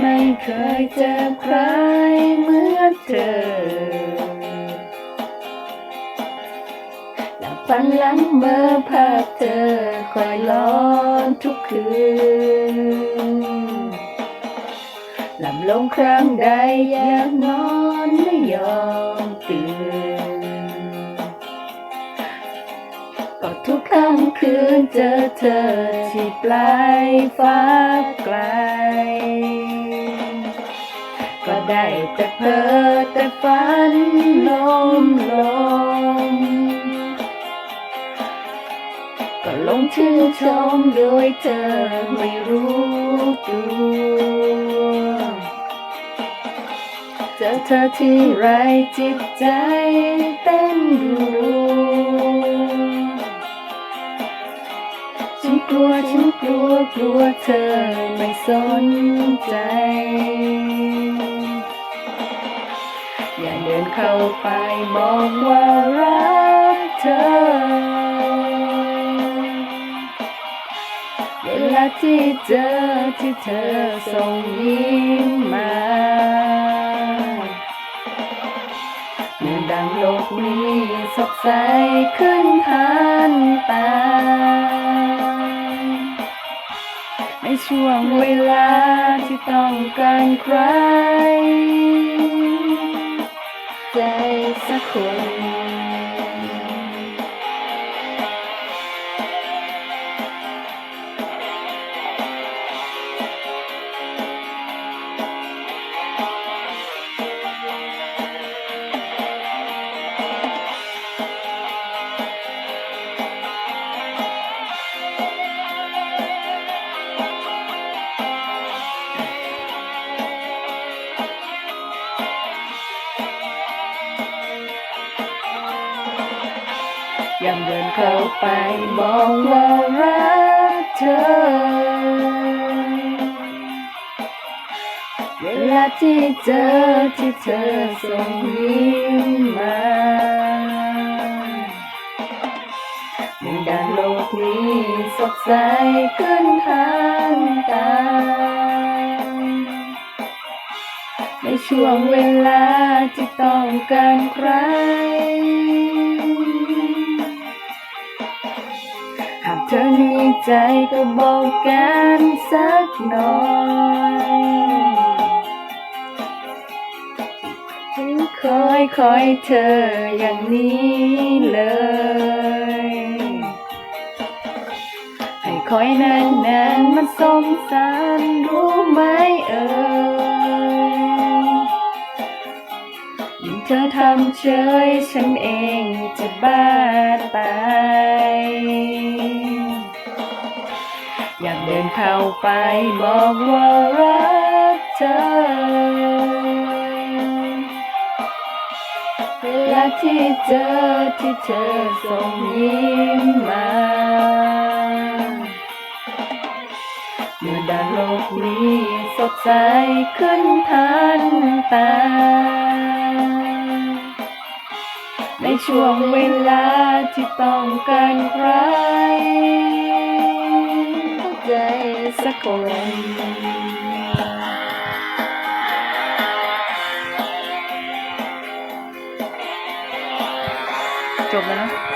ไม่เคยเจอใครเหมือนเธอและฝันหลังเมื่อภาพเธอคอยล้อนทุกคืนหลับลงครั้งใดอยากนอนไม่ยอมตื่นก็ทุกค่ำคืนเจอเธอที่ปลายฟ้า ได้แต่เพ้อแต่ฝันลมลมก็ลงชื่นชมโดยเธอไม่รู้ตัวเจอเธอที่ไรจิตใจเต้นรัวฉันกลัวฉันกลัวกลัวเธอไม่สนใจ ดินเข้าไปบอกว่ารักเธอ เวลาที่เจอที่เธอส่งยิ้มมาเมื่อดังโลกนี้สดใสขึ้นทันตาในช่วงเวลาที่ต้องการใคร ใจสักคน ยามเดินเข้าไปบอกว่ารักเธอ เวลาที่เจอที่เธอส่งยิ้มมาเมื่อด้านโลกนี้สดใสขึ้นทางตา ในช่วงเวลาที่ต้องการใคร ธอมีใจก็บอกกันสักหน่อยฉันคอยคอยเธออย่างนี้เลย ให้คอยนานนานมันสมสารรู้ไหมเอ่ยยิ่งเธอทำเฉยฉันเองจะบ้า เข้าไปบอกว่ารักเธอ เวลาที่เจอที่เธอส่งยิ้มมาเมื่ด้านโลกนี้สดใสขึ้นทันตา ในช่วงเวลาที่ต้องการใคร จบแล้วเนะ